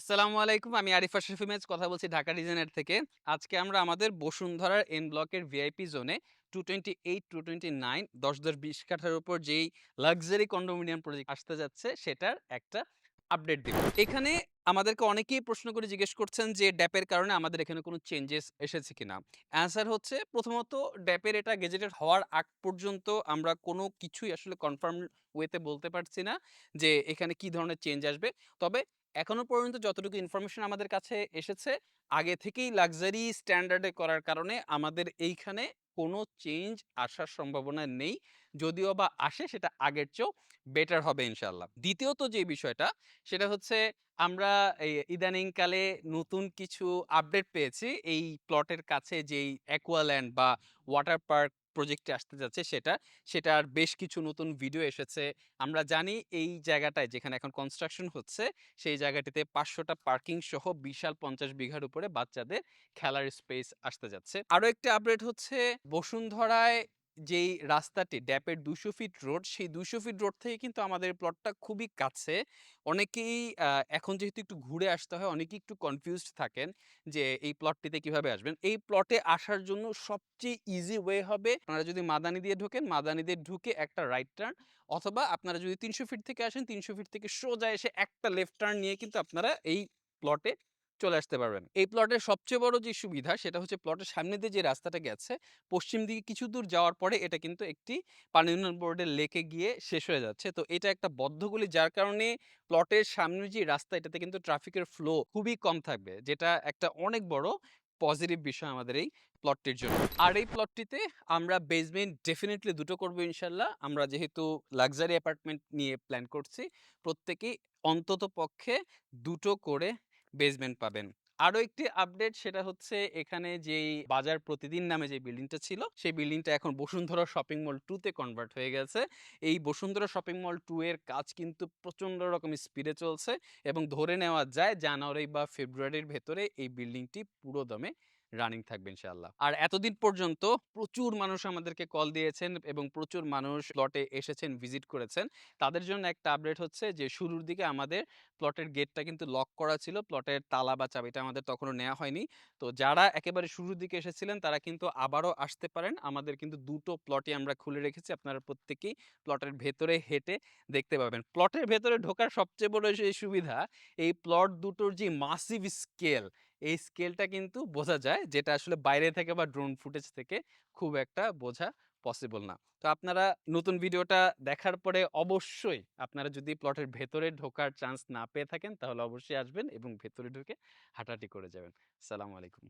আসসালামু আলাইকুম। আমি আরিফা আশরাফ ইমেজ কথা বলছি ঢাকা ডিজাইনার থেকে। আজকে আমরা আমাদের বসুন্ধরার এন ব্লকের ভিআইপি জোনে 228, 229 ১০, ১০, ২০ কাঠার উপর যেই লাক্সারি কন্ডোমিনিয়াম প্রজেক্ট আসতে যাচ্ছে সেটার একটা আপডেট দিব। এখানে আমাদেরকে অনেকেই প্রশ্ন করে জিজ্ঞেস করছেন যে ড্যাপের কারণে আমাদের এখানে কোনো চেঞ্জেস এসেছে কিনা? অ্যান্সার হচ্ছে প্রথমত ড্যাপের এটা গেজেটেড হওয়ার আগ পর্যন্ত আমরা কোনো কিছুই আসলে কনফার্ম ওয়েতে বলতে পারছি না যে এখানে কি ধরনের চেঞ্জ আসবে। তবে এখনও পর্যন্ত যতটুকু ইনফরমেশন আমাদের কাছে এসেছে, আগে থেকেই লাক্সারি স্ট্যান্ডার্ডে করার কারণে আমাদের এইখানে কোনো চেঞ্জ আসার সম্ভাবনা নেই। যদিও বা আসে সেটা আগের চেয়েও বেটার হবে ইনশাল্লাহ দ্বিতীয়ত যে বিষয়টা সেটা হচ্ছে আমরা এই ইদানিংকালে নতুন কিছু আপডেট পেয়েছি এই প্লটের কাছে যেই অ্যাকুয়াল্যান্ড বা ওয়াটার পার্ক প্রজেক্টটি আসতে যাচ্ছে সেটা, সেটার বেশ কিছু নতুন ভিডিও এসেছে। আমরা জানি এই জায়গাটায় যেখানে এখন কনস্ট্রাকশন হচ্ছে সেই জায়গাটিতে পাঁচশোটা পার্কিং সহ বিশাল ৫০ বিঘার উপরে বাচ্চাদের খেলার স্পেস আসতে যাচ্ছে। আরও একটি আপডেট হচ্ছে বসুন্ধরায় যেই রাস্তাটি ড্যাপের দুশো ফিট রোড, সেই দুশো ফিট রোড থেকে কিন্তু আমাদের প্লটটা খুবই কাছে। অনেকেই এখন যেহেতু একটু ঘুরে আসতে হয়, অনেকেই একটু কনফিউজড থাকেন যে এই প্লটটিতে কীভাবে আসবেন। এই প্লটে আসার জন্য সবচেয়ে ইজি ওয়ে হবে আপনারা যদি মাদানি দিয়ে ঢোকেন, মাদানি দিয়ে ঢুকে একটা রাইট টার্ন অথবা আপনারা যদি ৩০০ ফিট থেকে আসেন, ৩০০ ফিট থেকে সোজা এসে একটা লেফট টার্ন নিয়ে কিন্তু আপনারা এই প্লটে চলে আসতে পারবেন। এই প্লটের সবচেয়ে বড় যে সুবিধা সেটা হচ্ছে প্লটের সামনে দিয়ে যে রাস্তাটা গেছে, পশ্চিম দিকে কিছু দূর যাওয়ার পরে এটা কিন্তু একটি পানি উন্নয়ন বোর্ডের লেকে গিয়ে শেষ হয়ে যাচ্ছে। তো এটা একটা বদ্ধগুলি যার কারণে প্লটের সামনে যে রাস্তা এটাতে কিন্তু ট্রাফিকের ফ্লো খুবই কম থাকবে। যেটা একটা অনেক বড় পজিটিভ বিষয় আমাদের এই প্লটটির জন্য। আর এই প্লটটিতে আমরা বেসমেন্ট ডেফিনেটলি দুটো করব ইনশাল্লাহ আমরা যেহেতু লাক্সারি অ্যাপার্টমেন্ট নিয়ে প্ল্যান করছি, প্রত্যেকেই অন্ততপক্ষে দুটো করে বেসমেন্ট পাবেন। আরও একটি আপডেট সেটা হচ্ছে এখানে যেই বাজার প্রতিদিন নামে যে বিল্ডিংটা ছিল, সেই বিল্ডিংটা এখন বসুন্ধরা শপিং মল 2 তে কনভার্ট হয়ে গেছে। এই বসুন্ধরা শপিং মল টু এর কাজ কিন্তু প্রচণ্ড রকম স্পিডে চলছে এবং ধরে নেওয়া যায় জানুয়ারি বা ফেব্রুয়ারির ভেতরে এই বিল্ডিংটি পুরোদমে রানিং থাকবে ইনশাআল্লাহ। আর এতদিন পর্যন্ত প্রচুর মানুষ আমাদেরকে কল দিয়েছেন এবং প্রচুর মানুষ প্লটে এসেছেন, ভিজিট করেছেন। তাদের জন্য একটা আপডেট হচ্ছে যে শুরুর দিকে আমাদের প্লটের গেটটা কিন্তু লক করা ছিল। প্লটের তালা বা চাবিটা আমাদের তখনও নেওয়া হয়নি। তো যারা একেবারে শুরুর দিকে এসেছিলেন তারা কিন্তু আবারও আসতে পারেন। আমাদের কিন্তু দুটো প্লটই আমরা খুলে রেখেছি। আপনারা প্রত্যেকেই প্লটের ভেতরে হেঁটে দেখতে পাবেন। প্লটের ভেতরে ঢোকার সবচেয়ে বড় যে সুবিধা, এই প্লট দুটোর যে মাসিভ স্কেল, এই স্কেলটা কিন্তু বোঝা যায় যেটা আসলে বাইরে থেকে বা ড্রোন ফুটেজ থেকে খুব একটা বোঝা পসিবল না। তো আপনারা নতুন ভিডিওটা দেখার পরে অবশ্যই আপনারা যদি প্লটের ভেতরে ঢোকার চান্স না পেয়ে থাকেন তাহলে অবশ্যই আসবেন এবং ভেতরে ঢুকে হাঁটাহাঁটি করে যাবেন। সালাম আলাইকুম।